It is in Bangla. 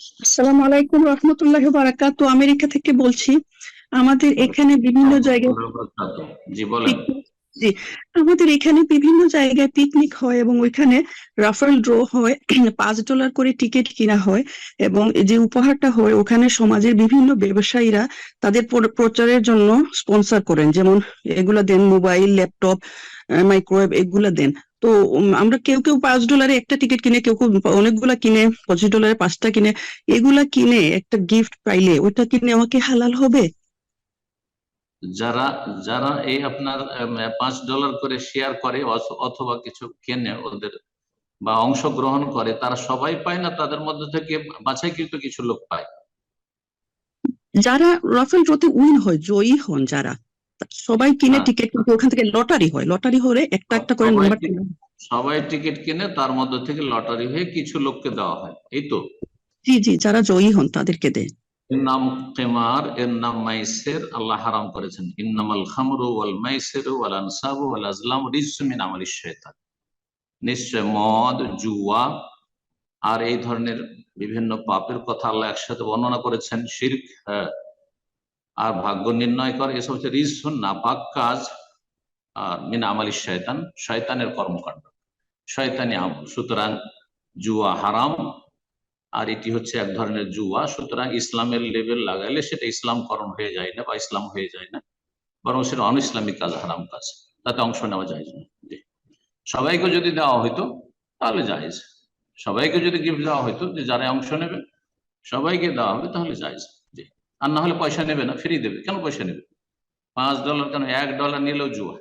আসসালামু আলাইকুম রহমতুল্লাহ বারাকাতু। আমেরিকা থেকে বলছি আমাদের এখানে বিভিন্ন জায়গায় জি বলেন। জি আমাদের এখানে বিভিন্ন জায়গায় পিকনিক হয় এবং ওইখানে রাফেল ড্র হয় পাঁচ ডলার করে টিকিট কিনা হয় এবং যে উপহারটা হয় ওখানে সমাজের বিভিন্ন ব্যবসায়ীরা তাদের প্রচারের জন্য স্পন্সর করেন। যেমন এগুলা দেন মোবাইল ল্যাপটপ মাইক্রোওয়েভ এগুলা দেন। তো আমরা কেউ কেউ পাঁচ ডলারে একটা টিকিট কিনে কেউ কেউ অনেকগুলা কিনে পঁচিশ ডলারে পাঁচটা কিনে এগুলা কিনে একটা গিফট পাইলে ওটা কিনে আমাকে হালাল হবে? যারা যারা এই আপনার পাঁচ ডলার করে শেয়ার করে অথবা কিছু কেনে ওদের বা অংশগ্রহণ করে তারা সবাই পায় না তাদের মধ্যে থেকে বাছাইকৃত কিছু লোক পায়? যারা রাফেল ড্রতে উইন হয় জয়ী হন যারা। সবাই কিনে হ্যাঁ। টিকিট কিন্তু ওখান থেকে লটারি হয়। লটারি হলে একটা একটা করে নাম্বার সবাই টিকিট কিনে তার মধ্যে থেকে লটারি হয়ে কিছু লোককে দেওয়া হয়। এই তো? জি জি যারা জয়ী হন তাদেরকে দেয়। এর নাম কেমার এর নাম মাইসের আল্লাহ হারাম করেছেন। ইন্নামাল খামরু ওয়াল মাইসিরু ওয়াল আনসাবু ওয়াল আজলাম রিজসুম মিন আমালিশ শাইতান। নিশ্চয় মদ জুয়া আর এই ধরনের বিভিন্ন পাপের কথা আল্লাহ একসাথে বর্ণনা করেছেন। শিরক হ্যাঁ, আর ভাগ্য নির্ণয় করে, এসব হচ্ছে রিজসুন নাপাক কাজ। আর মিন আমালি শয়তান, শয়তানের কর্মকাণ্ড। শয়তানি আমল। সুতরাং জুয়া হারাম। আর এটি হচ্ছে এক ধরনের জুয়া। সুতরাং ইসলামের লেভেল লাগাইলে সেটা ইসলামকরণ হয়ে যায় না বা ইসলাম হয়ে যায় না। বরং সেটা অন ইসলামিক কাজ, হারাম কাজ। তাতে অংশ নেওয়া যায় না। সবাইকে যদি দেওয়া হইতো, তাহলে জায়েজ সবাইকে যদি গিফট দেওয়া হইতো, যে যারা অংশ নেবে, সবাইকে দেওয়া হবে, তাহলে জি আর না হলে পয়সা নেবে না, ফ্রি দেবে। কেন পয়সা নেবে? পাঁচ ডলার কেন? এক ডলার নিলেও জুয়া